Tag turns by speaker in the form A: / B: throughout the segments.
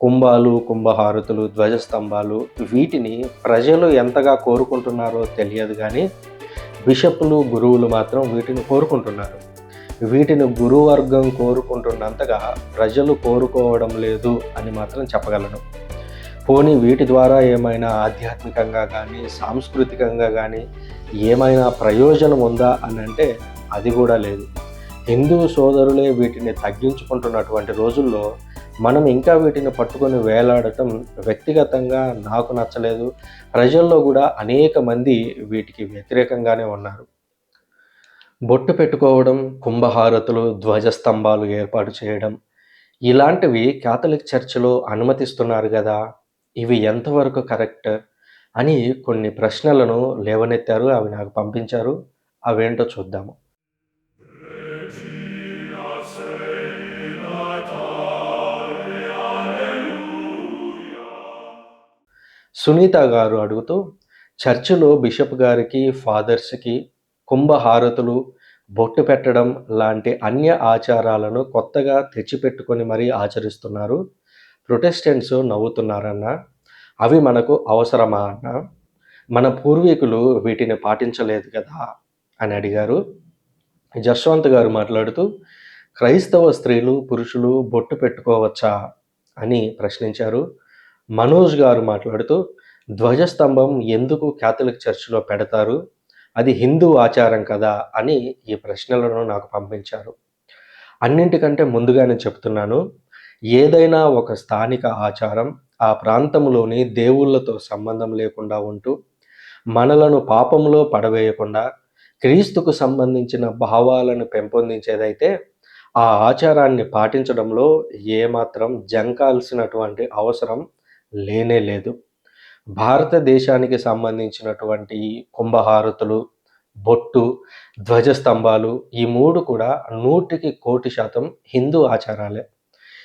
A: కుంభాలు కుంభహారతులు ధ్వజస్తంభాలు వీటిని ప్రజలు ఎంతగా కోరుకుంటున్నారో తెలియదు కానీ బిషప్లు గురువులు మాత్రం వీటిని కోరుకుంటున్నారు. వీటిని గురువర్గం కోరుకుంటున్నంతగా ప్రజలు కోరుకోవడం లేదు అని మాత్రం చెప్పగలను. పోనీ వీటి ద్వారా ఏమైనా ఆధ్యాత్మికంగా కానీ సాంస్కృతికంగా కానీ ఏమైనా ప్రయోజనం ఉందా అని అంటే అది కూడా లేదు. హిందూ సోదరులే వీటిని తగ్గించుకుంటున్నటువంటి రోజుల్లో మనం ఇంకా వీటిని పట్టుకొని వేలాడటం వ్యక్తిగతంగా నాకు నచ్చలేదు. ప్రజల్లో కూడా అనేక మంది వీటికి వ్యతిరేకంగానే ఉన్నారు. బొట్టు పెట్టుకోవడం కుంభహారతులు ధ్వజస్తంభాలు ఏర్పాటు చేయడం ఇలాంటివి కేథలిక్ చర్చిలో అనుమతిస్తున్నారు కదా ఇవి ఎంతవరకు కరెక్ట్? అని కొన్ని ప్రశ్నలను లేవనెత్తారు అవి నాకు పంపించారు. అవేంటో చూద్దాము. సునీత గారు అడుగుతూ చర్చిలో బిషప్ గారికి ఫాదర్స్కి కుంభహారతులు బొట్టు పెట్టడం లాంటి అన్య ఆచారాలను కొత్తగా తెచ్చిపెట్టుకొని మరీ ఆచరిస్తున్నారు. ప్రొటెస్టెంట్స్ నవ్వుతున్నారన్న. అవి మనకు అవసరమా అన్న. మన పూర్వీకులు వీటిని పాటించలేదు కదా? అని అడిగారు. జశ్వంత్ గారు మాట్లాడుతూ క్రైస్తవ స్త్రీలు పురుషులు బొట్టు పెట్టుకోవచ్చా? అని ప్రశ్నించారు. మనోజ్ గారు మాట్లాడుతూ ధ్వజస్తంభం ఎందుకు క్యాథలిక్ చర్చిలో పెడతారు? అది హిందూ ఆచారం కదా? అని ఈ ప్రశ్నలను నాకు పంపించారు. అన్నింటికంటే ముందుగానే చెప్తున్నాను ఏదైనా ఒక స్థానిక ఆచారం ఆ ప్రాంతంలోని దేవుళ్ళతో సంబంధం లేకుండా ఉంటూ మనలను పాపంలో పడవేయకుండా క్రీస్తుకు సంబంధించిన భావాలను పెంపొందించేదైతే ఆ ఆచారాన్ని పాటించడంలో ఏమాత్రం జంకాల్సినటువంటి అవసరం లేనే లేదు. భారతదేశానికి సంబంధించినటువంటి కుంభహారతులు బొట్టు ధ్వజస్తంభాలు ఈ మూడు కూడా నూటికి కోటి శాతం హిందూ ఆచారాలే.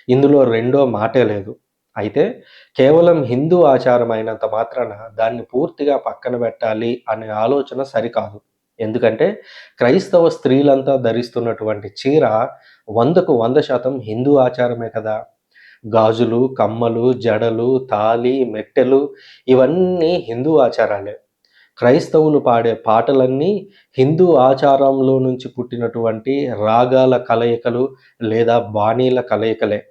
A: ఇందులో రెండో మాటే లేదు. అయితే కేవలం హిందూ ఆచారం అయినంత మాత్రాన దాన్ని పూర్తిగా పక్కన పెట్టాలి అనే ఆలోచన సరికాదు. ఎందుకంటే క్రైస్తవ స్త్రీలంతా ధరిస్తున్నటువంటి చీర వందకు వంద శాతం హిందూ ఆచారమే కదా. గాజులు కమ్మలు జడలు తాలి మెట్టెలు ఇవన్నీ హిందూ ఆచారాలే. క్రైస్తవులు పాడే పాటలన్నీ హిందూ ఆచారంలో నుంచి పుట్టినటువంటి రాగాల కలయికలు లేదా బాణీల కలయికలే.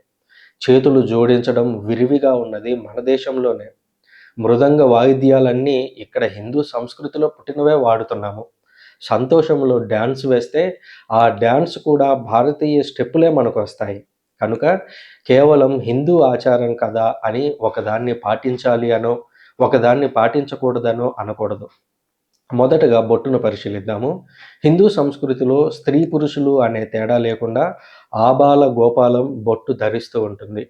A: చేతులు జోడించడం విరివిగా ఉన్నది మన దేశంలోనే. మృదంగ వాయిద్యాలన్నీ ఇక్కడ హిందూ సంస్కృతిలో పుట్టినవే వాడుతున్నాము. సంతోషంలో డ్యాన్స్ వేస్తే ఆ డ్యాన్స్ కూడా భారతీయ స్టెప్పులే మనకు వస్తాయి. కనుక కేవలం హిందూ ఆచారం కదా అని ఒకదాన్ని పాటించాలి అనో ఒకదాన్ని పాటించకూడదనో అనకూడదు. మొదటగా బొట్టును పరిశీలిద్దాము. హిందూ సంస్కృతిలో స్త్రీ పురుషులు అనే తేడా లేకుండా ఆబాల గోపాలం బొట్టు ధరిస్తూ ఉంటుంది.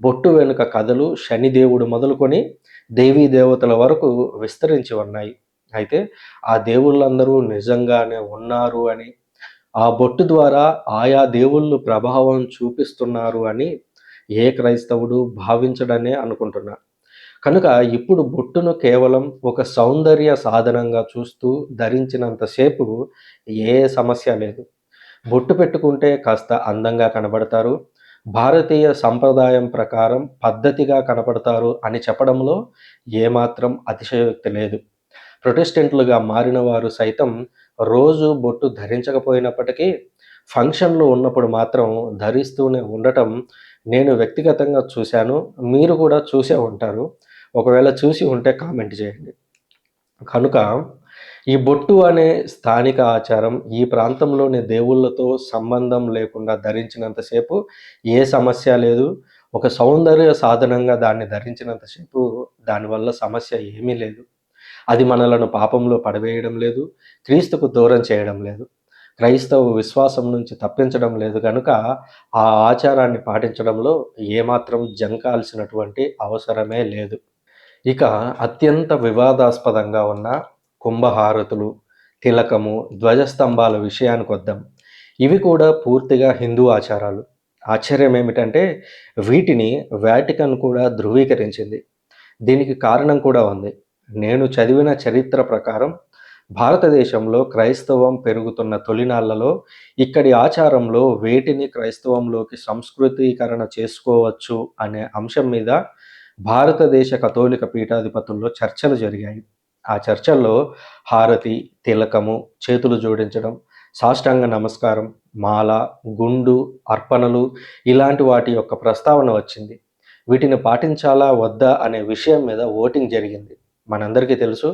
A: బొట్టు వెనుక కథలు శనిదేవుడు మొదలుకొని దేవీ దేవతల వరకు విస్తరించి ఉన్నాయి. అయితే ఆ దేవుళ్ళందరూ నిజంగానే ఉన్నారు అని ఆ బొట్టు ద్వారా ఆయా దేవుళ్ళు ప్రభావం చూపిస్తున్నారు అని ఏ క్రైస్తవుడు భావించడనే అనుకుంటున్నా. కనుక ఇప్పుడు బొట్టును కేవలం ఒక సౌందర్య సాధనంగా చూస్తూ ధరించినంతసేపు ఏ సమస్య లేదు. బొట్టు పెట్టుకుంటే కాస్త అందంగా కనబడతారు. భారతీయ సంప్రదాయం ప్రకారం పద్ధతిగా కనపడతారు అని చెప్పడంలో ఏమాత్రం అతిశయోక్తి లేదు. ప్రొటెస్టెంట్లుగా మారిన వారు సైతం రోజు బొట్టు ధరించకపోయినప్పటికీ ఫంక్షన్లు ఉన్నప్పుడు మాత్రం ధరిస్తూనే ఉండటం నేను వ్యక్తిగతంగా చూశాను. మీరు కూడా చూసే ఉంటారు. ఒకవేళ చూసి ఉంటే కామెంట్ చేయండి. కనుక ఈ బొట్టు అనే స్థానిక ఆచారం ఈ ప్రాంతంలోని దేవుళ్ళతో సంబంధం లేకుండా ధరించినంతసేపు ఏ సమస్య లేదు. ఒక సౌందర్య సాధనంగా దాన్ని ధరించినంతసేపు దానివల్ల సమస్య ఏమీ లేదు. అది మనలను పాపంలో పడవేయడం లేదు క్రీస్తుకు దూరం చేయడం లేదు క్రైస్తవ విశ్వాసం నుంచి తప్పించడం లేదు కనుక ఆ ఆచారాన్ని పాటించడంలో ఏమాత్రం జంకాల్సినటువంటి అవసరమే లేదు. ఇక అత్యంత వివాదాస్పదంగా ఉన్న కుంభహారతులు తిలకము ధ్వజస్తంభాల విషయానికి వద్దాం. ఇవి కూడా పూర్తిగా హిందూ ఆచారాలు. ఆశ్చర్యం ఏమిటంటే వీటిని వాటికన్ కూడా ధృవీకరించింది. దీనికి కారణం కూడా ఉంది. నేను చదివిన చరిత్ర ప్రకారం భారతదేశంలో క్రైస్తవం పెరుగుతున్న తొలినాళ్ళలో ఇక్కడి ఆచారంలో వేటిని క్రైస్తవంలోకి సంస్కృతీకరణ చేసుకోవచ్చు అనే అంశం మీద భారతదేశ కథోలిక పీఠాధిపతుల్లో చర్చలు జరిగాయి. ఆ చర్చల్లో హారతి తిలకము చేతులు జోడించడం సాష్టాంగ నమస్కారం మాల గుండు అర్పణలు ఇలాంటి వాటి యొక్క ప్రస్తావన వచ్చింది. వీటిని పాటించాలా వద్దా అనే విషయం మీద ఓటింగ్ జరిగింది. మనందరికీ తెలుసు.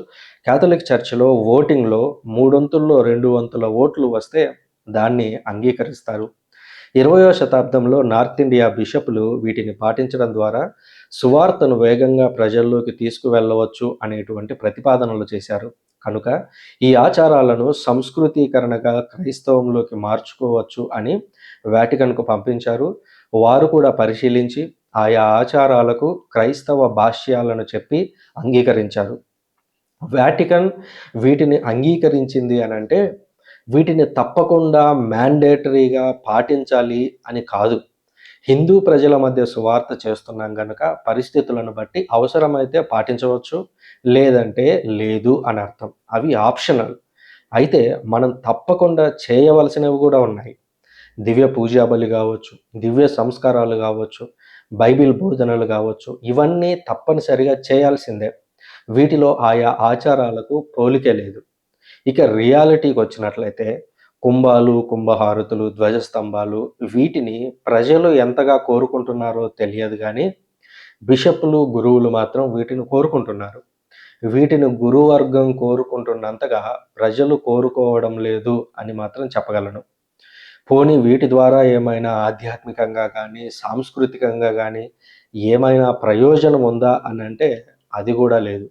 A: క్యాథలిక్ చర్చిలో ఓటింగ్లో మూడొంతుల్లో రెండు వంతుల ఓట్లు వస్తే దాన్ని అంగీకరిస్తారు. ఇరవయో శతాబ్దంలో నార్త్ ఇండియా బిషపులు వీటిని పాటించడం ద్వారా సువార్తను వేగంగా ప్రజల్లోకి తీసుకువెళ్ళవచ్చు అనేటువంటి ప్రతిపాదనలు చేశారు. కనుక ఈ ఆచారాలను సంస్కృతీకరణగా క్రైస్తవంలోకి మార్చుకోవచ్చు అని వాటికన్కు పంపించారు. వారు కూడా పరిశీలించి ఆయా ఆచారాలకు క్రైస్తవ భాష్యాలను చెప్పి అంగీకరించారు. వాటికన్ వీటిని అంగీకరించింది అని అంటే వీటిని తప్పకుండా మ్యాండేటరీగా పాటించాలి అని కాదు. హిందూ ప్రజల మధ్య సువార్త చేస్తున్నాం కనుక పరిస్థితులను బట్టి అవసరమైతే పాటించవచ్చు లేదంటే లేదు అని అర్థం. అవి ఆప్షనల్. అయితే మనం తప్పకుండా చేయవలసినవి కూడా ఉన్నాయి. దివ్య పూజాబలి కావచ్చు దివ్య సంస్కారాలు కావచ్చు బైబిల్ బోధనలు కావచ్చు ఇవన్నీ తప్పనిసరిగా చేయాల్సిందే. వీటిలో ఆయా ఆచారాలకు పోలికే లేదు. ఇక రియాలిటీకి వచ్చినట్లయితే కుంభాలు కుంభహారతులు ధ్వజస్తంభాలు వీటిని ప్రజలు ఎంతగా కోరుకుంటున్నారో తెలియదు కానీ బిషప్లు గురువులు మాత్రం వీటిని కోరుకుంటున్నారు. వీటిని గురువర్గం కోరుకుంటున్నంతగా ప్రజలు కోరుకోవడం లేదు అని మాత్రం చెప్పగలను. పోనీ వీటి ద్వారా ఏమైనా ఆధ్యాత్మికంగా కానీ సాంస్కృతికంగా కానీ ఏమైనా ప్రయోజనం ఉందా అని అంటే అది కూడా లేదు.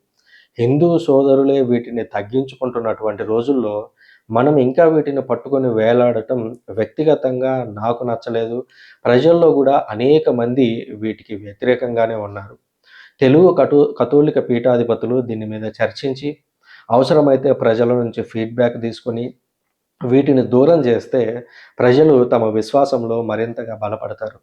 A: హిందూ సోదరులే వీటిని తగ్గించుకుంటున్నటువంటి రోజుల్లో మనం ఇంకా వీటిని పట్టుకొని వేలాడటం వ్యక్తిగతంగా నాకు నచ్చలేదు. ప్రజల్లో కూడా అనేక మంది వీటికి వ్యతిరేకంగానే ఉన్నారు. తెలుగు కటు కథోలిక పీఠాధిపతులు దీని మీద చర్చించి అవసరమైతే ప్రజల నుంచి ఫీడ్బ్యాక్ తీసుకొని వీటిని దూరం చేస్తే ప్రజలు తమ విశ్వాసంలో మరింతగా బలపడతారు.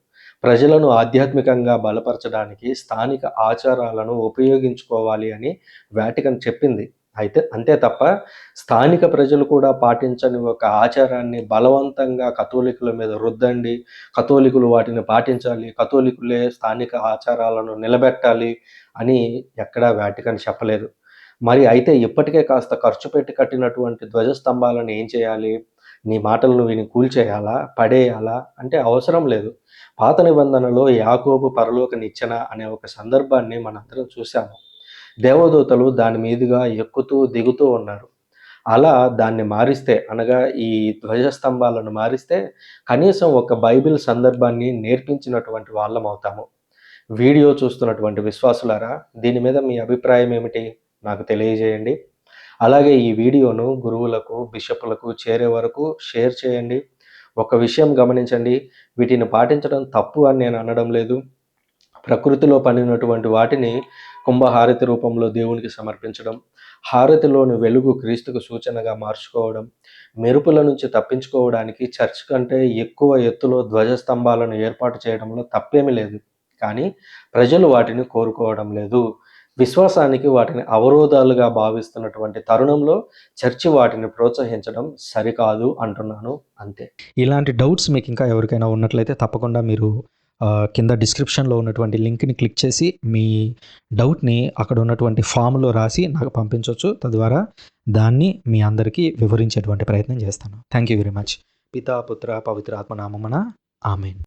A: ప్రజలను ఆధ్యాత్మికంగా బలపరచడానికి స్థానిక ఆచారాలను ఉపయోగించుకోవాలి అని వాటికన్ చెప్పింది. అయితే అంతే తప్ప స్థానిక ప్రజలు కూడా పాటించని ఒక ఆచారాన్ని బలవంతంగా కథోలికుల మీద రుద్దండి. కథోలికులు వాటిని పాటించాలి. కథోలికులే స్థానిక ఆచారాలను నిలబెట్టాలి అని ఎక్కడా వాటికన్ చెప్పలేదు. మరి అయితే ఇప్పటికే కాస్త ఖర్చు పెట్టి కట్టినటువంటి ధ్వజస్తంభాలను ఏం చేయాలి? నీ మాటలను విని కూల్చేయాలా? పడేయాలా? అంటే అవసరం లేదు. పాత నిబంధనలో యాకోబు పరలోక నిచ్చెన అనే ఒక సందర్భాన్ని మనందరం చూసాము దేవదూతలు దాని మీదుగా ఎక్కుతూ దిగుతూ ఉన్నారు. అలా దాన్ని మారిస్తే అనగా ఈ ధ్వజస్తంభాలను మారిస్తే కనీసం ఒక బైబిల్ సందర్భాన్ని నేర్పించినటువంటి వాళ్ళం అవుతాము వీడియో చూస్తున్నటువంటి విశ్వాసులారా దీని మీద మీ అభిప్రాయం ఏమిటి? నాకు తెలియజేయండి. అలాగే ఈ వీడియోను గురువులకు బిషపులకు చేరే వరకు షేర్ చేయండి. ఒక విషయం గమనించండి. వీటిని పాటించడం తప్పు అని నేను అనడం లేదు. ప్రకృతిలో పండినటువంటి వాటిని కుంభహారతి రూపంలో దేవునికి సమర్పించడం హారతిలోని వెలుగు క్రీస్తుకు సూచనగా మార్చుకోవడం మెరుపుల నుంచి తప్పించుకోవడానికి చర్చ్ కంటే ఎక్కువ ఎత్తులో ధ్వజస్తంభాలను ఏర్పాటు చేయడంలో తప్పేమీ లేదు. కానీ ప్రజలు వాటిని కోరుకోవడం లేదు. విశ్వాసానికి వాటిని అవరోధాలుగా భావిస్తున్నటువంటి తరుణంలో చర్చి వాటిని ప్రోత్సహించడం సరికాదు అంటున్నాను. అంతే.
B: ఇలాంటి డౌట్స్ మీకు ఇంకా ఎవరికైనా ఉన్నట్లయితే తప్పకుండా మీరు కింద డిస్క్రిప్షన్లో ఉన్నటువంటి లింక్ని క్లిక్ చేసి మీ డౌట్ని అక్కడ ఉన్నటువంటి ఫామ్లో రాసి నాకు పంపించవచ్చు తద్వారా దాన్ని మీ అందరికీ వివరించేటువంటి ప్రయత్నం చేస్తాను. థ్యాంక్ యూ వెరీ మచ్ పితా పుత్ర పవిత్ర ఆత్మనామమన ఆమెన్.